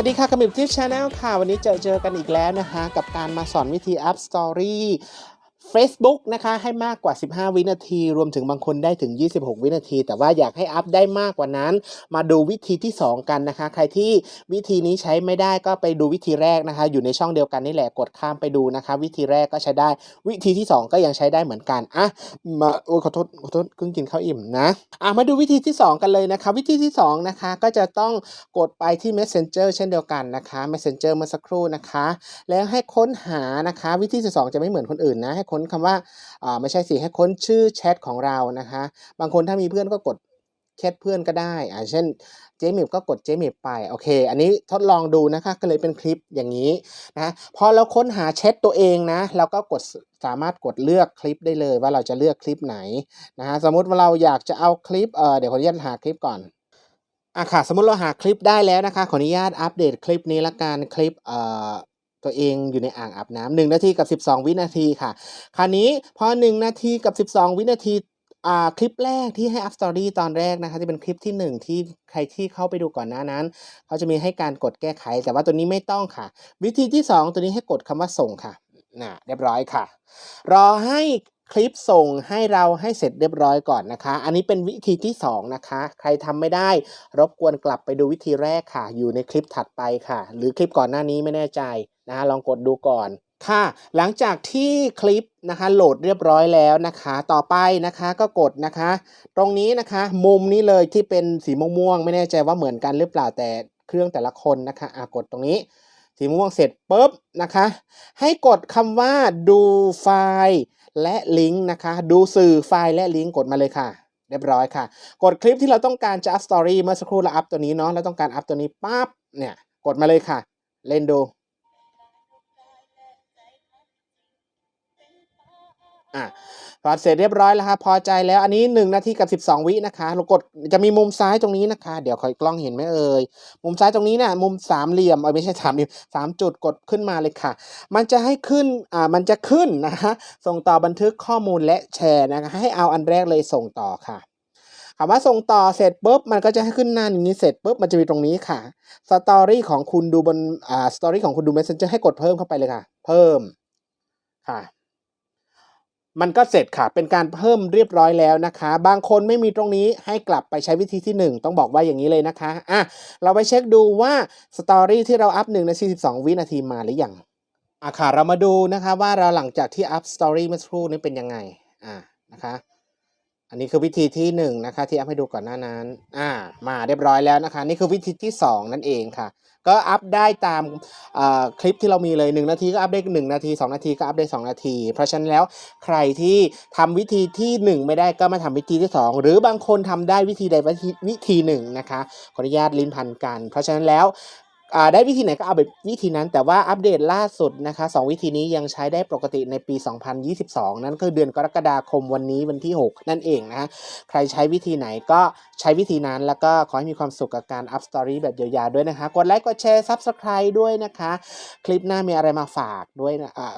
วัสดีค่ะกระมิบทิฟชาแนลค่ะ วันนี้เจอเจอกันอีกแล้วนะคะ กับการมาสอนวิธีอัพสตอรี่ Facebook นะคะให้มากกว่า 15 วินาที รวมถึงบางคนได้ถึง 26 วินาที แต่ว่าอยากให้อัพได้มากกว่านั้น มาดูวิธีที่ 2 กันนะคะ ใครที่วิธีนี้ใช้ไม่ได้ก็ไปดูวิธีแรกนะคะ อยู่ในช่องเดียวกันนี่แหละกดข้ามไปดูนะคะ วิธีแรกก็ใช้ได้ วิธีที่ 2 ก็ยังใช้ได้เหมือนกันอะมาโอ้ขอโทษขอโทษเพิ่งกินข้าวอิ่มนะอะมาดูวิธีที่ 2 กันเลยนะคะ วิธีที่ 2 นะคะ ก็จะต้องกดไปที่ Messenger เช่นเดียวกันนะคะ Messenger เมื่อสักครู่นะคะ แล้วให้ค้นหานะคะ วิธีที่ 2 จะไม่เหมือนคนอื่นนะให้ค้นคำว่าอ่าไม่ใช่สิให้ค้นชื่อแชทของเรานะคะ บางคนถ้ามีเพื่อนก็กดแชทเพื่อนก็ได้อ่าเช่นเจมิบก็กดเจมิบไปโอเค อันนี้ทดลองดูนะคะก็เลยเป็นคลิปอย่างนี้นะพอเราค้นหาแชทตัวเองนะเราก็กดสามารถกดเลือกคลิปได้เลยว่าเราจะเลือกคลิปไหนนะฮะสมมุติว่าเราอยากจะเอาคลิปเออเดี๋ยวขออนุญาตหาคลิปก่อนอะค่ะสมมติเราหาคลิปได้แล้วนะคะขออนุญาตอัปเดตคลิปนี้ละกันคลิปเอ่อ ตัวเองอยู่ในอ่างอาบน้ำหนึ่งนาทีกับ 12 วินาทีค่ะ คราวนี้พอ 1 นาทีกับ 12 วินาทีอ่าคลิปแรกที่ให้ Up Story ตอนแรกนะคะจะเป็นคลิปที่ 1 ที่ใครที่เข้าไปดูก่อนหน้านั้นเขาจะมีให้การกดแก้ไข แต่ว่าตัวนี้ไม่ต้องค่ะ วิธีที่ 2 ตัวนี้ให้กดคำว่าส่งค่ะน่ะเรียบร้อยค่ะ รอให้คลิปส่งให้เราให้เสร็จเรียบร้อยก่อนนะคะ อันนี้เป็นวิธีที่ 2 นะคะ ใครทำไม่ได้ รบกวนกลับไปดูวิธีแรกค่ะ อยู่ในคลิปถัดไปค่ะ หรือคลิปก่อนหน้านี้ไม่แน่ใจ นะลองกดดูก่อนค่ะ หลังจากที่คลิปนะคะโหลดเรียบร้อยแล้วนะคะ ต่อไปนะคะก็กดนะคะ ตรงนี้นะคะ มุมนี้เลยที่เป็นสีม่วงๆไม่แน่ใจว่าเหมือนกันหรือเปล่าแต่เครื่องแต่ละคนนะคะอะกดตรงนี้ สีม่วงเสร็จปุ๊บนะคะ ให้กดคำว่าดูไฟล์และลิงก์นะคะ ดูสื่อไฟล์และลิงก์กดมาเลยค่ะ เรียบร้อยค่ะ กดคลิปที่เราต้องการจะอัพสตอรี่เมื่อสักครู่เราอัพตัวนี้เนาะเราต้องการอัพตัวนี้ปั๊บเนี่ยกดมาเลยค่ะ เล่นดู อะพอเสร็จเรียบร้อยแล้วครับพอใจแล้วอันนี้ 1 นาทีกับ 12 วินะคะเรากดจะมีมุมซ้ายตรงนี้นะคะ เดี๋ยวคอยกล้องเห็นไหมเอ่ยมุมซ้ายตรงนี้เนี่ยมุมสามเหลี่ยมเออไม่ใช่สามเหลี่ยมสามจุดกดขึ้นมาเลยค่ะ มันจะให้ขึ้นอ่ามันจะขึ้นนะคะส่งต่อบันทึกข้อมูลและแชร์นะคะให้เอาอันแรกเลยส่งต่อค่ะคำว่าส่งต่อเสร็จปุ๊บมันก็จะให้ขึ้นหน้านี้เสร็จปุ๊บมันจะมีตรงนี้ค่ะสตอรี่ของคุณดูบนอ่าสตอรี่ของคุณดู Messenger ให้กดเพิ่มเข้าไปเลยค่ะ เพิ่มค่ะ มันก็เสร็จค่ะ เป็นการเพิ่มเรียบร้อยแล้วนะคะ บางคนไม่มีตรงนี้ให้กลับไปใช้วิธีที่ 1 ต้องบอกว่าอย่างนี้เลยนะคะ อะ เราไปเช็คดูว่าสตอรี่ที่เราอัพ1นาที12 วินาทีมาหรือยังอะค่ะ เรามาดูนะคะว่าเราหลังจากที่อัพสตอรี่เมื่อสักครู่นี้เป็นยังไง อะนะคะ อันนี้คือวิธีที่1นงนะคะที่อัพให้ดูก่อนหน้านั้น อ่า มาเรียบร้อยแล้วนะคะ นี่คือวิธีที่ 2 นั่นเองค่ะ ก็อัพได้ตามคลิปที่เรามีเลย 1 นาทีก็อัพได้ 1 นาที 2 นาทีก็อัพได้ 2 นาที เพราะฉะนั้นแล้วใครที่ทำวิธีที่ 1 ไม่ได้ก็มาทำวิธีที่ 2 หรือบางคนทำได้วิธีใดวิธีวิธีหนึ่งนะคะขออนุญาตลิ้นพันกัน เพราะฉะนั้นแล้ว ได้วิธีไหนก็เอาแบบวิธีนั้น แต่ว่าอัปเดตล่าสุดนะคะสองวิธีนี้ยังใช้ได้ปกติในปี 2022 นั่นคือเดือนกรกฎาคมวันนี้วันที่ 6 นั่นเองนะใครใช้วิธีไหนก็ใช้วิธีนั้น แล้วก็ขอให้มีความสุขกับการอัพสตอรี่แบบยาวๆด้วยนะคะ กดไลค์กดแชร์ Subscribe ด้วยนะคะ คลิปหน้ามีอะไรมาฝากด้วยนะอ่า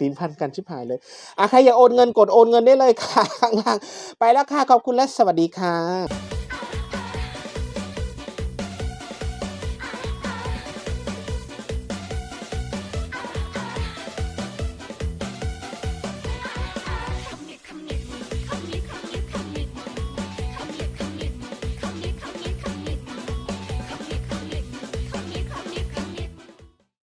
ลิ้นพันกันชิบหายเลยอะใครอยากโอนเงินกดโอนเงินได้เลยค่ะข้างล่างไปแล้วค่ะขอบคุณและสวัสดีค่ะ